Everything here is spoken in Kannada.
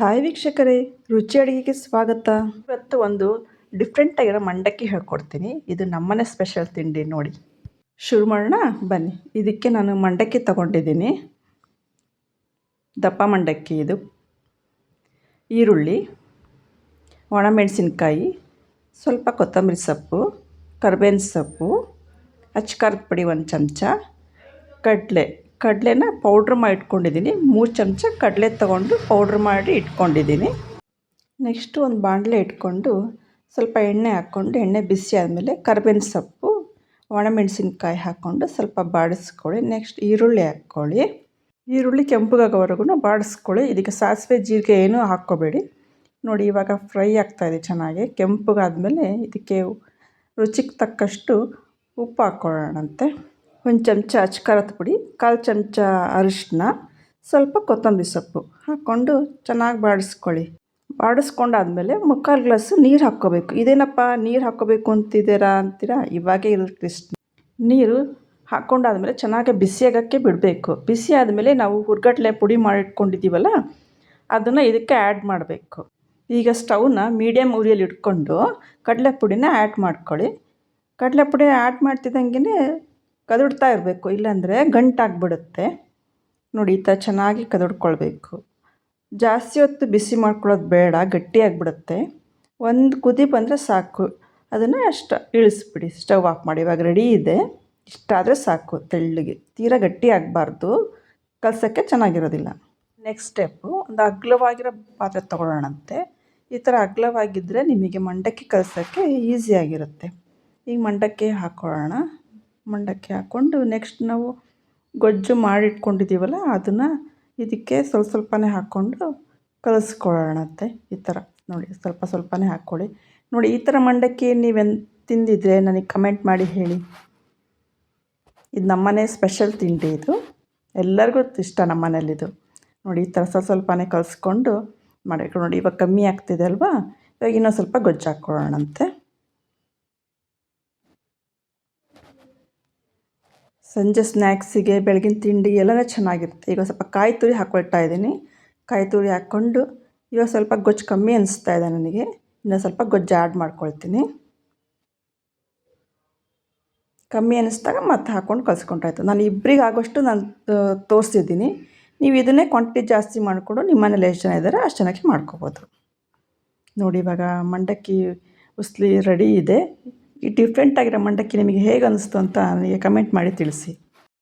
ಹಾಯ್ ವೀಕ್ಷಕರೇ, ರುಚಿ ಅಡುಗೆಗೆ ಸ್ವಾಗತ. ಇವತ್ತು ಒಂದು ಡಿಫ್ರೆಂಟ್ ಆಗಿರೋ ಮಂಡಕ್ಕಿ ಹೇಳ್ಕೊಡ್ತೀನಿ. ಇದು ನಮ್ಮನೆ ಸ್ಪೆಷಲ್ ತಿಂಡಿ ನೋಡಿ. ಶುರು ಮಾಡೋಣ, ಬನ್ನಿ. ಇದಕ್ಕೆ ನಾನು ಮಂಡಕ್ಕಿ ತಗೊಂಡಿದ್ದೀನಿ. ದಪ್ಪ ಮಂಡಕ್ಕಿ ಇದು. ಈರುಳ್ಳಿ, ಒಣಮೆಣಸಿನ್ಕಾಯಿ, ಸ್ವಲ್ಪ ಕೊತ್ತಂಬರಿ ಸೊಪ್ಪು, ಕರ್ಬೇವಿನ ಸೊಪ್ಪು ಅಚ್ಕಾರದ ಪುಡಿ ಒಂದು ಚಮಚ, ಕಡಲೆ ಕಡಲೆನ ಪೌಡ್ರ್ ಮಾಡಿ ಇಟ್ಕೊಂಡಿದ್ದೀನಿ. ಮೂರು ಚಮಚ ಕಡಲೆ ತೊಗೊಂಡು ಪೌಡ್ರ್ ಮಾಡಿ ಇಟ್ಕೊಂಡಿದ್ದೀನಿ. ನೆಕ್ಸ್ಟು ಒಂದು ಬಾಣಲೆ ಇಟ್ಕೊಂಡು ಸ್ವಲ್ಪ ಎಣ್ಣೆ ಹಾಕ್ಕೊಂಡು, ಎಣ್ಣೆ ಬಿಸಿ ಆದಮೇಲೆ ಕರ್ಬೇವಿನ ಸೊಪ್ಪು, ಒಣಮೆಣಸಿನ್ಕಾಯಿ ಹಾಕ್ಕೊಂಡು ಸ್ವಲ್ಪ ಬಾಡಿಸ್ಕೊಳ್ಳಿ. ನೆಕ್ಸ್ಟ್ ಈರುಳ್ಳಿ ಹಾಕ್ಕೊಳ್ಳಿ. ಈರುಳ್ಳಿ ಕೆಂಪಗಾಗೋವರೆಗೂ ಬಾಡಿಸ್ಕೊಳ್ಳಿ. ಇದಕ್ಕೆ ಸಾಸಿವೆ, ಜೀರಿಗೆ ಏನೂ ಹಾಕ್ಕೋಬೇಡಿ. ನೋಡಿ, ಇವಾಗ ಫ್ರೈ ಆಗ್ತಾಯಿದೆ ಚೆನ್ನಾಗಿ. ಕೆಂಪಗಾದ್ಮೇಲೆ ಇದಕ್ಕೆ ರುಚಿಗೆ ತಕ್ಕಷ್ಟು ಉಪ್ಪು ಹಾಕ್ಕೊಳ್ಳೋಣಂತೆ ಒಂದು ಚಮಚ ಅಚ್ಕಾರದ ಪುಡಿ ಕಾಲು ಚಮಚ ಅರಿಶಿನ ಸ್ವಲ್ಪ ಕೊತ್ತಂಬರಿ ಸೊಪ್ಪು ಹಾಕ್ಕೊಂಡು ಚೆನ್ನಾಗಿ ಬಾಡಿಸ್ಕೊಳ್ಳಿ. ಬಾಡಿಸ್ಕೊಂಡಾದ್ಮೇಲೆ ಮುಕ್ಕಾಲು ಗ್ಲಾಸು ನೀರು ಹಾಕ್ಕೋಬೇಕು. ಇದೇನಪ್ಪ, ನೀರು ಹಾಕ್ಕೋಬೇಕು ಅಂತಿದ್ದೀರಾ ಅಂತೀರಾ? ಇವಾಗೇ ಇರುತ್ತೆ ನೀರು ಹಾಕ್ಕೊಂಡಾದ್ಮೇಲೆ ಚೆನ್ನಾಗಿ ಬಿಸಿಯಾಗೋಕ್ಕೆ ಬಿಡಬೇಕು. ಬಿಸಿ ಆದಮೇಲೆ ನಾವು ಹುರ್ಗಟ್ಲೆ ಪುಡಿ ಮಾಡಿಟ್ಕೊಂಡಿದ್ದೀವಲ್ಲ, ಅದನ್ನು ಇದಕ್ಕೆ ಆ್ಯಡ್ ಮಾಡಬೇಕು. ಈಗ ಸ್ಟವ್ನ ಮೀಡಿಯಮ್ ಉರಿಯಲ್ಲಿ ಇಟ್ಕೊಂಡು ಕಡಲೆ ಪುಡಿನ ಆ್ಯಡ್ ಮಾಡ್ಕೊಳ್ಳಿ. ಕಡಲೆ ಪುಡಿ ಆ್ಯಡ್ ಮಾಡ್ತಿದ್ದಂಗೆ ಕದುಡ್ತಾ ಇರಬೇಕು, ಇಲ್ಲಾಂದರೆ ಗಂಟಾಗ್ಬಿಡುತ್ತೆ. ನೋಡಿ, ಈ ಥರ ಚೆನ್ನಾಗಿ ಕದುಡ್ಕೊಳ್ಬೇಕು. ಜಾಸ್ತಿ ಹೊತ್ತು ಬಿಸಿ ಮಾಡ್ಕೊಳ್ಳೋದು ಬೇಡ, ಗಟ್ಟಿಯಾಗಿಬಿಡುತ್ತೆ. ಒಂದು ಕುದಿ ಬಂದರೆ ಸಾಕು. ಅದನ್ನು ಅಷ್ಟು ಇಳಿಸ್ಬಿಡಿ, ಸ್ಟವ್ ಆಫ್ ಮಾಡಿ. ಇವಾಗ ರೆಡಿ ಇದೆ. ಇಷ್ಟಾದರೆ ಸಾಕು, ತೆಳ್ಳಗೆ. ತೀರಾ ಗಟ್ಟಿ ಆಗಬಾರ್ದು ಕಲಸೋಕ್ಕೆ ಚೆನ್ನಾಗಿರೋದಿಲ್ಲ. ನೆಕ್ಸ್ಟ್ ಸ್ಟೆಪ್ಪು ಒಂದು ಅಗ್ಲವಾಗಿರೋ ಪಾತ್ರೆ ತೊಗೊಳ್ಳೋಣಂತೆ. ಈ ಥರ ಅಗ್ಲವಾಗಿದ್ದರೆ ನಿಮಗೆ ಮಂಡಕ್ಕಿ ಕಲಸೋಕ್ಕೆ ಈಸಿಯಾಗಿರುತ್ತೆ. ಈಗ ಮಂಡಕ್ಕಿ ಹಾಕ್ಕೊಳ್ಳೋಣ ಮಂಡಕ್ಕಿ ಹಾಕ್ಕೊಂಡು ನೆಕ್ಸ್ಟ್ ನಾವು ಗೊಜ್ಜು ಮಾಡಿಟ್ಕೊಂಡಿದ್ದೀವಲ್ಲ ಅದನ್ನು ಇದಕ್ಕೆ ಸ್ವಲ್ಪ ಸ್ವಲ್ಪನೇ ಹಾಕ್ಕೊಂಡು ಕಲಸ್ಕೊಳ್ಳೋಣತ್ತೆ ಈ ಥರ ನೋಡಿ, ಸ್ವಲ್ಪ ಸ್ವಲ್ಪನೇ ಹಾಕ್ಕೊಳ್ಳಿ. ನೋಡಿ, ಈ ಥರ ಮಂಡಕ್ಕಿ ನೀವೆನ್ ತಿಂದಿದ್ರೆ ನನಗೆ ಕಮೆಂಟ್ ಮಾಡಿ ಹೇಳಿ. ಇದು ನಮ್ಮನೆ ಸ್ಪೆಷಲ್ ತಿಂಡಿ ಇದು. ಎಲ್ಲರಿಗೂ ಇಷ್ಟ ನಮ್ಮ ಮನೇಲಿದು ನೋಡಿ, ಈ ಥರ ಸ್ವಲ್ಪ ಸ್ವಲ್ಪನೇ ಕಲಿಸ್ಕೊಂಡು ಮಾಡಿ ನೋಡಿ, ಇವಾಗ ಕಮ್ಮಿ ಆಗ್ತಿದೆ ಅಲ್ವಾ? ಇವಾಗ ಇನ್ನೊಂದು ಸ್ವಲ್ಪ ಗೊಜ್ಜು ಹಾಕ್ಕೊಳ್ಳೋಣಂತೆ. ಸಂಜೆ ಸ್ನ್ಯಾಕ್ಸಿಗೆ ಬೆಳಗಿನ ತಿಂಡಿ ಎಲ್ಲನೂ ಚೆನ್ನಾಗಿರುತ್ತೆ. ಈಗ ಸ್ವಲ್ಪ ಕಾಯಿ ತುರಿ ಹಾಕ್ಕೊಳ್ತಾ ಇದ್ದೀನಿ. ಕಾಯಿ ತುರಿ ಹಾಕ್ಕೊಂಡು ಇವಾಗ ಸ್ವಲ್ಪ ಗೊಜ್ಜು ಕಮ್ಮಿ ಅನಿಸ್ತಾ ಇದೆ ನನಗೆ. ಇನ್ನೂ ಸ್ವಲ್ಪ ಗೊಜ್ಜು ಆ್ಯಡ್ ಮಾಡ್ಕೊಳ್ತೀನಿ. ಕಮ್ಮಿ ಅನಿಸ್ದಾಗ ಮತ್ತೆ ಹಾಕ್ಕೊಂಡು ಕಲಿಸ್ಕೊಂಡ್ರಾಯ್ತು. ನಾನು ಇಬ್ಬರಿಗೆ ಆಗೋಷ್ಟು ನಾನು ತೋರಿಸಿದ್ದೀನಿ. ನೀವು ಇದನ್ನೇ ಕ್ವಾಂಟಿಟಿ ಜಾಸ್ತಿ ಮಾಡಿಕೊಂಡು ನಿಮ್ಮ ಮನೇಲಿ ಎಷ್ಟು ಜನ ಇದ್ದಾರೆ ಅಷ್ಟು ಜನಕ್ಕೆ ಮಾಡ್ಕೋಬೋದು. ನೋಡಿ ಇವಾಗ ಮಂಡಕ್ಕಿ ಉಸ್ಲಿ ರೆಡಿ ಇದೆ. ಈ ಡಿಫ್ರೆಂಟಾಗಿರೋ ಮಂಡಕ್ಕಿ ನಿಮಗೆ ಹೇಗೆ ಅನ್ನಿಸ್ತು ಅಂತ ನನಗೆ ಕಮೆಂಟ್ ಮಾಡಿ ತಿಳಿಸಿ.